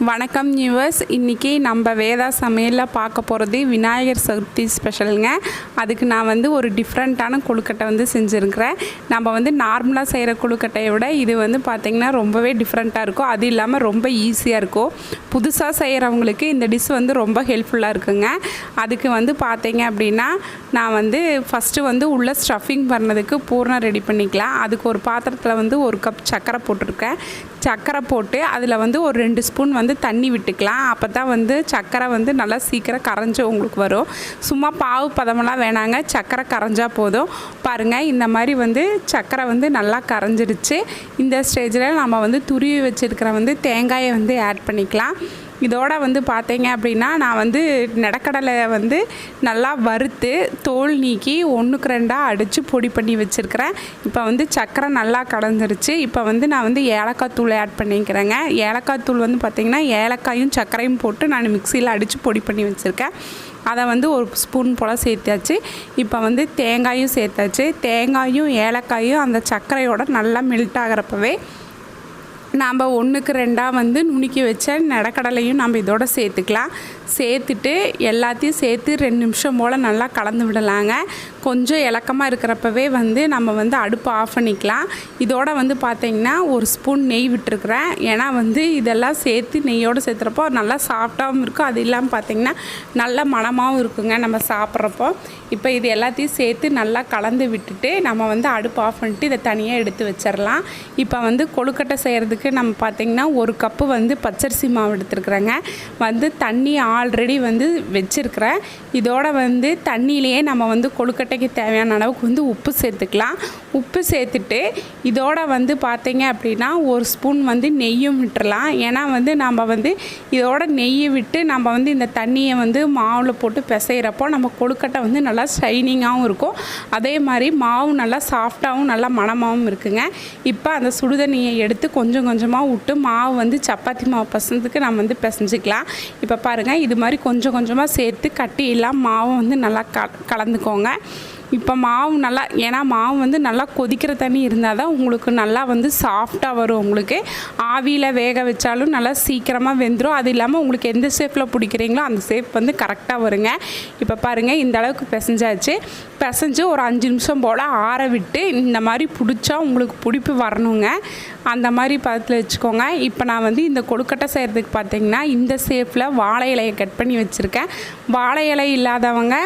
வணக்கம் நியூவர்ஸ். இன்றைக்கி நம்ம வேதா சமையலில் பார்க்க போகிறது விநாயகர் சதுர்த்தி ஸ்பெஷலுங்க. அதுக்கு நான் வந்து ஒரு டிஃப்ரெண்ட்டான கொழுக்கட்டை வந்து செஞ்சுருக்கிறேன். நம்ம வந்து நார்மலாக செய்கிற கொழுக்கட்டையை விட இது வந்து பார்த்திங்கன்னா ரொம்பவே டிஃப்ரெண்ட்டாக இருக்கும். அது இல்லாமல் ரொம்ப ஈஸியாக இருக்கும். புதுசாக செய்கிறவங்களுக்கு இந்த டிஷ் வந்து ரொம்ப ஹெல்ப்ஃபுல்லாக இருக்குங்க. அதுக்கு வந்து பார்த்தீங்க அப்படின்னா நான் வந்து ஃபஸ்ட்டு வந்து உள்ள ஸ்டஃபிங் பண்ணதுக்கு பூர்ணம் ரெடி பண்ணிக்கலாம். அதுக்கு ஒரு பாத்திரத்தில் வந்து ஒரு கப் சர்க்கரை போட்டிருக்கேன். சர்க்கரை போட்டு அதில் வந்து ஒரு ரெண்டு ஸ்பூன் வந்து தண்ணி விட்டுக்கலாம். அப்போ தான் வந்து சக்கரை வந்து நல்லா சீக்கிரம் கரைஞ்சி உங்களுக்கு வரும். சும்மா பாவு பதமெல்லாம் வேணாங்க. சக்கரை கரைஞ்சா போதும். பாருங்கள் இந்த மாதிரி வந்து சக்கரை வந்து நல்லா கரைஞ்சிடுச்சு. இந்த ஸ்டேஜில் நம்ம வந்து துருவி வச்சுருக்கிற வந்து தேங்காயை வந்து ஆட் பண்ணிக்கலாம். இதோட வந்து பார்த்தீங்க அப்படின்னா நான் வந்து நிலக்கடலை வந்து நல்லா வறுத்து தோல் நீக்கி ஒன்றுக்கு ரெண்டாக அடித்து பொடி பண்ணி வச்சுருக்கிறேன். இப்போ வந்து சக்கரை நல்லா கலந்துருச்சு. இப்போ வந்து நான் வந்து ஏலக்காய் தூள் ஆட் பண்ணிக்கிறேங்க. ஏலக்காய் தூள் வந்து பார்த்திங்கன்னா ஏலக்காயும் சர்க்கரையும் போட்டு நான் மிக்சியில் அடித்து பொடி பண்ணி வச்சுருக்கேன். அதை வந்து ஒரு ஸ்பூன் போல் சேர்த்தாச்சு. இப்போ வந்து தேங்காயும் சேர்த்தாச்சு. தேங்காயும் ஏலக்காயும் அந்த சர்க்கரையோட நல்லா மெல்ட் ஆகிறப்பவே நாம் ஒன்றுக்கு ரெண்டாக வந்து நுணுக்கி வச்ச நடக்கடலையும் நம்ம இதோட சேர்த்துக்கலாம். சேர்த்துட்டு எல்லாத்தையும் சேர்த்து ரெண்டு நிமிஷம் போல் நல்லா கலந்து விடலாங்க. கொஞ்சம் இலக்கமாக இருக்கிறப்பவே வந்து நம்ம வந்து அடுப்பு ஆஃப் பண்ணிக்கலாம். இதோட வந்து பார்த்திங்கன்னா ஒரு ஸ்பூன் நெய் விட்டுருக்குறேன். ஏன்னா வந்து இதெல்லாம் சேர்த்து நெய்யோடு சேர்த்துறப்போ நல்லா சாஃப்டாகவும் இருக்கும். அது இல்லாமல் பார்த்திங்கன்னா நல்ல மணமாகவும் இருக்குங்க நம்ம சாப்பிட்றப்போ. இப்போ இது எல்லாத்தையும் சேர்த்து நல்லா கலந்து விட்டுட்டு நம்ம வந்து அடுப்பு ஆஃப் பண்ணிட்டு இதை தனியாக எடுத்து வச்சிடலாம் இப்போ வந்து கொழுக்கட்டை செய்கிறதுக்கு நம்ம பார்த்திங்கன்னா ஒரு கப்பு வந்து பச்சரிசி மாவு எடுத்துருக்குறேங்க. வந்து தண்ணி ஆ ஆல்ரெடி வந்து வச்சுருக்கிறேன். இதோட வந்து தண்ணியிலேயே நம்ம வந்து கொழுக்கட்டைக்கு தேவையான அளவுக்கு வந்து உப்பு சேர்த்துக்கலாம். உப்பு சேர்த்துட்டு இதோட வந்து பார்த்திங்க அப்படின்னா ஒரு ஸ்பூன் வந்து நெய்யும் விட்டுறலாம். ஏன்னா வந்து நம்ம வந்து இதோட நெய்யை விட்டு நம்ம வந்து இந்த தண்ணியை வந்து மாவில் போட்டு பிசைகிறப்போ நம்ம கொழுக்கட்டை வந்து நல்லா ஷைனிங்காகவும் இருக்கும். அதே மாதிரி மாவு நல்லா சாஃப்டாகவும் நல்லா மணமாகவும் இருக்குங்க. இப்போ அந்த சுடுதண்ணியை எடுத்து கொஞ்சம் கொஞ்சமாக விட்டு மாவு வந்து சப்பாத்தி மாவு பசந்துக்கு நம்ம வந்து பிசைஞ்சிக்கலாம். இப்போ பாருங்கள் இது இது மாதிரி கொஞ்சம் கொஞ்சமாக சேர்த்து கட்டியெல்லாம் மாவும் வந்து நல்லா க கலந்துக்கோங்க. இப்போ மாவு நல்லா ஏன்னா மாவு வந்து நல்லா கொதிக்கிற தண்ணி இருந்தால் தான் உங்களுக்கு நல்லா வந்து சாஃப்டாக வரும் உங்களுக்கு. ஆவியில் வேக வச்சாலும் நல்லா சீக்கிரமாக வெந்துடும் அது இல்லாமல் உங்களுக்கு எந்த ஷேப்பில் பிடிக்கிறீங்களோ அந்த ஷேப் வந்து கரெக்டாக வருங்க. இப்போ பாருங்கள் இந்த அளவுக்கு பிசைஞ்சாச்சு. பிசைஞ்சு ஒரு அஞ்சு நிமிஷம் போல் ஆற விட்டு இந்த மாதிரி பிடிச்சா உங்களுக்கு பிடிப்பு வரணுங்க. அந்த மாதிரி பதத்தில் வச்சுக்கோங்க. இப்போ நான் வந்து இந்த கொழுக்கட்டை செய்கிறதுக்கு பார்த்தீங்கன்னா இந்த ஷேப்பில் வாழை இலையை கட் பண்ணி வச்சுருக்கேன். வாழை இலை இல்லாதவங்க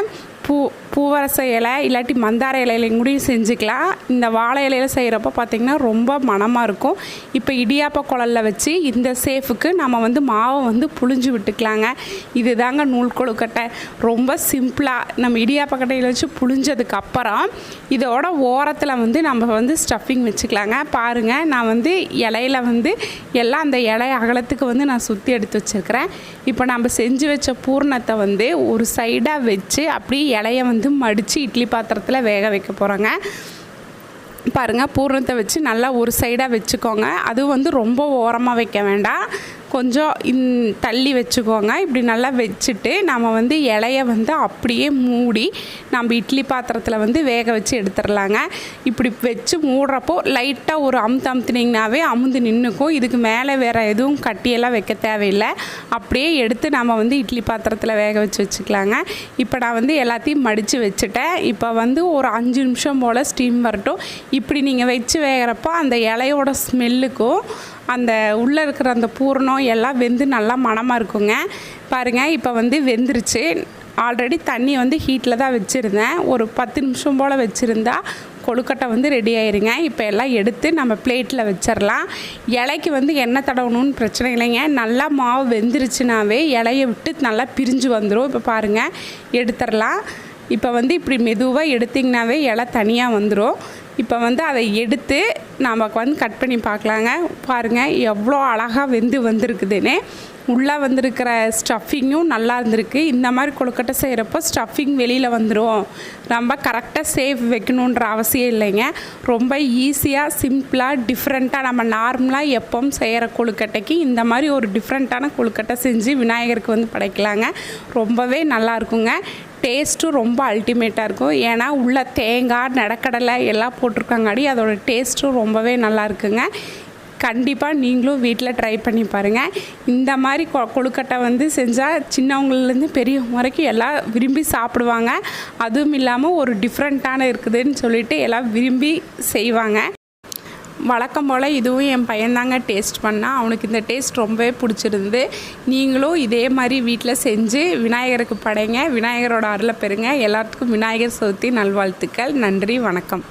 பூ பூவரச இலை இல்லாட்டி மந்தார இலையிலையும் கூட செஞ்சுக்கலாம். இந்த வாழை இலையில் செய்கிறப்ப பார்த்திங்கன்னா ரொம்ப மணமாக இருக்கும். இப்போ இடியாப்ப குழல்ல வச்சு இந்த சேஃபுக்கு நம்ம வந்து மாவை வந்து புழிஞ்சு விட்டுக்கலாங்க. இது தாங்க நூல் கொழுக்கட்டை. ரொம்ப சிம்பிளாக நம்ம இடியாப்ப கட்டையில் வச்சு புழிஞ்சதுக்கு அப்புறம் இதோட ஓரத்தில் வந்து நம்ம வந்து ஸ்டஃபிங் வச்சுக்கலாங்க. பாருங்கள் நான் வந்து இலையில வந்து எல்லாம் அந்த இலை அகலத்துக்கு வந்து நான் சுற்றி எடுத்து வச்சுருக்கிறேன். இப்போ நம்ம செஞ்சு வச்ச பூர்ணத்தை வந்து ஒரு சைடாக வச்சு அப்படியே இலைய வந்து மடித்து இட்லி பாத்திரத்தில் வேக வைக்க போகிறோங்க பாருங்கள் பூர்ணத்தை வச்சு நல்லா ஒரு சைடாக வச்சுக்கோங்க. அது வந்து ரொம்ப ஓரமாக வைக்க வேண்டாம். கொஞ்சம் இன் தள்ளி வச்சுக்கோங்க. இப்படி நல்லா வச்சுட்டு நம்ம வந்து இலைய வந்து அப்படியே மூடி நம்ம இட்லி பாத்திரத்தில் வந்து வேக வச்சு எடுத்துடலாங்க இப்படி வச்சு மூடுறப்போ லைட்டாக ஒரு அமுத்து அமுத்துனிங்கனாவே அமுந்து நின்றுக்கும் இதுக்கு மேலே வேறு எதுவும் கட்டியெல்லாம் வைக்க தேவையில்லை. அப்படியே எடுத்து நம்ம வந்து இட்லி பாத்திரத்தில் வேக வச்சு வச்சுக்கலாங்க. இப்போ நான் வந்து எல்லாத்தையும் மடித்து வச்சுட்டேன். இப்போ வந்து ஒரு அஞ்சு நிமிஷம் போல் ஸ்டீம் வரட்டும். இப்படி நீங்கள் வச்சு வேகிறப்போ அந்த இலையோட ஸ்மெல்லுக்கும் அந்த உள்ளே இருக்கிற அந்த பூரணம் எல்லாம் வெந்து நல்லா மணமாக இருக்குங்க. பாருங்கள் இப்போ வந்து வெந்துருச்சு. ஆல்ரெடி தண்ணி வந்து ஹீட்டில் தான் வச்சுருந்தேன். ஒரு பத்து நிமிஷம் போல் வச்சுருந்தா கொழுக்கட்டை வந்து ரெடி ஆயிருங்க. இப்போ எல்லாம் எடுத்து நம்ம பிளேட்டில் வச்சிடலாம் இலைக்கு வந்து எண்ணெய் தடவணும்னு பிரச்சனை இல்லைங்க. நல்லா மாவு வெந்துருச்சுனாவே இலையை விட்டு நல்லா பிரிஞ்சு வந்துடும் இப்போ பாருங்கள் எடுத்துடலாம் இப்போ வந்து இப்படி மெதுவாக எடுத்திங்கனாவே இலை தனியாக வந்துடும் இப்போ வந்து அதை எடுத்து நமக்கு வந்து கட் பண்ணி பார்க்கலாங்க. பாருங்கள் எவ்வளோ அழகாக வெந்து வந்திருக்குதுன்னு. உள்ளே வந்திருக்கிற ஸ்டஃபிங்கும் நல்லா இருந்திருக்கு. இந்த மாதிரி கொழுக்கட்டை செய்கிறப்போ ஸ்டஃபிங் வெளியில் வந்துடும் ரொம்ப கரெக்டாக சேஃப் வைக்கணுன்ற அவசியம் இல்லைங்க. ரொம்ப ஈஸியாக சிம்பிளாக டிஃப்ரெண்ட்டாக நம்ம நார்மலாக எப்பவும் செய்கிற கொழுக்கட்டைக்கு இந்த மாதிரி ஒரு டிஃப்ரெண்ட்டான கொழுக்கட்டை செஞ்சு விநாயகருக்கு வந்து படைக்கலாங்க. ரொம்பவே நல்லா இருக்குங்க. டேஸ்ட்டும் ரொம்ப அல்டிமேட்டாக இருக்கும். ஏன்னா உள்ளே தேங்காய் நடக்கடலை எல்லாம் போட்டிருக்காங்காடி அதோட டேஸ்ட்டும் ரொம்பவே நல்லா இருக்குங்க. கண்டிப்பாக நீங்களும் வீட்டில் ட்ரை பண்ணி பாருங்கள் இந்த மாதிரி கொ கொழுக்கட்டை வந்து செஞ்சால் சின்னவங்கள்லேருந்து பெரியவங்க வரைக்கும் எல்லாம் விரும்பி சாப்பிடுவாங்க. அதுவும் இல்லாமல் ஒரு டிஃப்ரெண்ட்டான இருக்குதுன்னு சொல்லிட்டு எல்லாம் விரும்பி செய்வாங்க. வழக்கம் போல் இதுவும் என் பையன்தாங்க டேஸ்ட் பண்ணால் அவனுக்கு இந்த டேஸ்ட் ரொம்பவே பிடிச்சிருந்து நீங்களும் இதே மாதிரி வீட்டில் செஞ்சு விநாயகருக்கு படைங்க. விநாயகரோட அருளை பெறுங்க. எல்லாத்துக்கும் விநாயகர் சதுர்த்தி நல்வாழ்த்துக்கள். நன்றி வணக்கம்.